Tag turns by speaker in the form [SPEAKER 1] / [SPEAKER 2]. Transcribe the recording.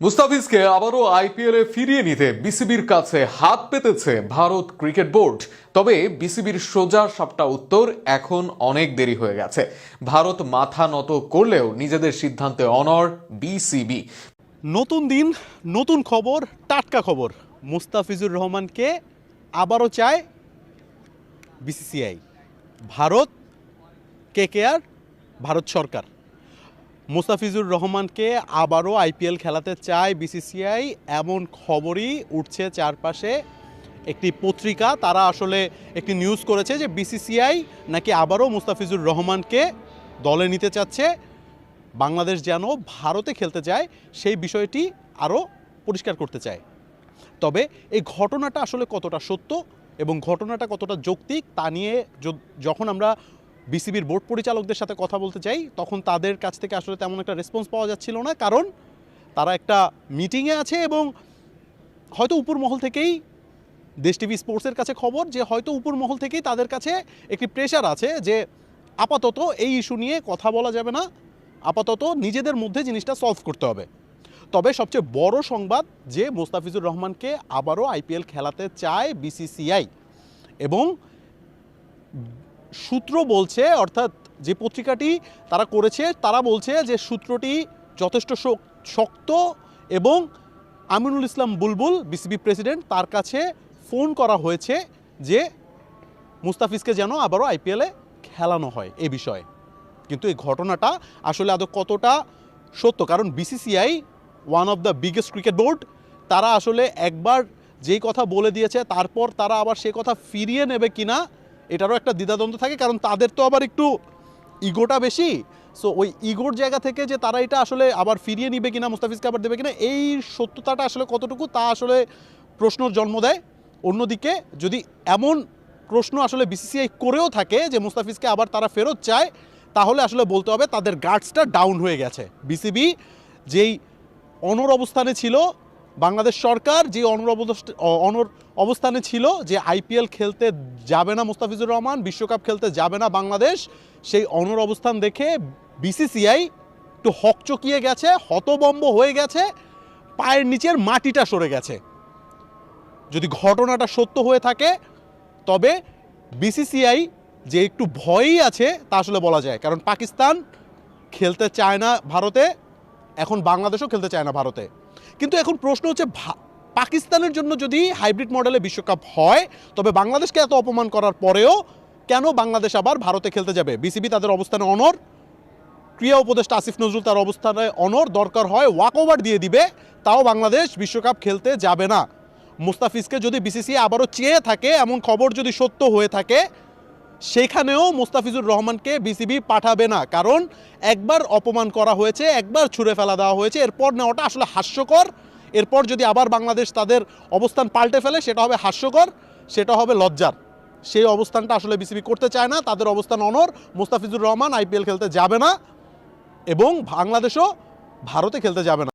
[SPEAKER 1] মুস্তাফিজকে আবারও আইপিএলে ফিরিয়ে নিতে বিসিবির কাছে হাত পেতেছে ভারত ক্রিকেট বোর্ড। তবে বিসিবির সোজা সাপটা উত্তর এখন অনেক দেরি হয়ে গেছে। ভারত মাথা নত করলেও নিজেদের সিদ্ধান্তে অনর বিসিবি।
[SPEAKER 2] নতুন দিন, নতুন খবর, টাটকা খবর। মুস্তাফিজুর রহমানকে আবারও চায় বিসিসিআই। ভারত কেকেআর ভারত সরকার। মুস্তাফিজুর রহমানকে আবারও আইপিএল খেলাতে চায় বিসিসিআই। এমন খবরই উঠছে চারপাশে। একটি পত্রিকা, তারা আসলে একটি নিউজ করেছে যে বিসিসিআই নাকি আবারও মুস্তাফিজুর রহমানকে দলে নিতে চাচ্ছে। বাংলাদেশ যেন ভারতে খেলতে যায়, সেই বিষয়টি আরও পরিষ্কার করতে চায়। তবে এই ঘটনাটা আসলে কতটা সত্য এবং ঘটনাটা কতটা যৌক্তিক তা নিয়ে যখন আমরা বিসিবির বোর্ড পরিচালকদের সাথে কথা বলতে চাই, তখন তাদের কাছ থেকে আসলে তেমন একটা রেসপন্স পাওয়া যাচ্ছিল না, কারণ তারা একটা মিটিংয়ে আছে এবং হয়তো উপর মহল থেকেই দেশ টিভি স্পোর্টসের কাছে খবর যে হয়তো উপর মহল থেকেই তাদের কাছে একটি প্রেশার আছে যে আপাতত এই ইস্যু নিয়ে কথা বলা যাবে না, আপাতত নিজেদের মধ্যে জিনিসটা সলভ করতে হবে। তবে সবচেয়ে বড় সংবাদ যে মোস্তাফিজুর রহমানকে আবারও আইপিএল খেলাতে চায় বিসিসিআই এবং সূত্র বলছে, অর্থাৎ যে পত্রিকাটি তারা করেছে, তারা বলছে যে সূত্রটি যথেষ্ট শক্ত এবং আমিনুল ইসলাম বুলবুল, বিসিবি প্রেসিডেন্ট, তার কাছে ফোন করা হয়েছে যে মুস্তাফিজকে যেন আবারও আইপিএলে খেলানো হয় এ বিষয়ে। কিন্তু এই ঘটনাটা আসলে আদৌ কতটা সত্য? কারণ BCCI one of the biggest cricket board তারা আসলে একবার যেই কথা বলে দিয়েছে, তারপর তারা আবার সে কথা ফিরিয়ে নেবে কিনা এটারও একটা দ্বিধাদ্বন্দ্ব থাকে, কারণ তাদের তো আবার একটু ইগোটা বেশি। সো ওই ইগোর জায়গা থেকে যে তারা এটা আসলে আবার ফিরিয়ে নিবে কিনা, মুস্তাফিজকে আবার দেবে কিনা, এই সত্যতাটা আসলে কতটুকু তা আসলে প্রশ্নর জন্ম দেয়। অন্যদিকে, যদি এমন প্রশ্ন আসলে বিসিসিআই করেও থাকে যে মুস্তাফিজকে আবার তারা ফেরত চায়, তাহলে আসলে বলতে হবে তাদের গার্ডসটা ডাউন হয়ে গেছে। বিসিবি যেই অনর অবস্থানে ছিল বাংলাদেশ সরকার যে অনর অনর অবস্থানে ছিল যে আইপিএল খেলতে যাবে না মুস্তাফিজুর রহমান, বিশ্বকাপ খেলতে যাবে না বাংলাদেশ, সেই অনর অবস্থান দেখে বিসিসিআই একটু হকচকিয়ে গেছে, হতবম্ব হয়ে গেছে, পায়ের নিচের মাটিটা সরে গেছে। যদি ঘটনাটা সত্য হয়ে থাকে, তবে বিসিসিআই যে একটু ভয়ই আছে তা আসলে বলা যায়। কারণ পাকিস্তান খেলতে চায় না ভারতে এখন বাংলাদেশও খেলতে চায় না ভারতে। কিন্তু এখন প্রশ্ন হচ্ছে পাকিস্তানের জন্য যদি হাইব্রিড মডেলে বিশ্বকাপ হয়, তবে বাংলাদেশকে এত অপমান করার পরেও কেন বাংলাদেশ আবার ভারতে খেলতে যাবে? বিসিবি তাদের অবস্থানে অনর ক্রিয়া উপদেষ্টা আসিফ নজরুল তার অবস্থানে অনর দরকার হয় ওয়াক ওভার দিয়ে দিবে, তাও বাংলাদেশ বিশ্বকাপ খেলতে যাবে না। মুস্তাফিজকে যদি বিসিসি আবারও চেয়ে থাকে, এমন খবর যদি সত্য হয়ে থাকে সেখানেও মুস্তাফিজুর রহমানকে বিসিবি পাঠাবে না, কারণ একবার অপমান করা হয়েছে, একবার ছুঁড়ে ফেলা দেওয়া হয়েছে, এরপর নেওয়াটা আসলে হাস্যকর। এরপর যদি আবার বাংলাদেশ তাদের অবস্থান পাল্টে ফেলে, সেটা হবে হাস্যকর, সেটা হবে লজ্জার। সেই অবস্থানটা আসলে বিসিবি করতে চায় না, তাদের অবস্থান অনর মুস্তাফিজুর রহমান আইপিএল খেলতে যাবে না, এবং বাংলাদেশও ভারতে খেলতে যাবে না।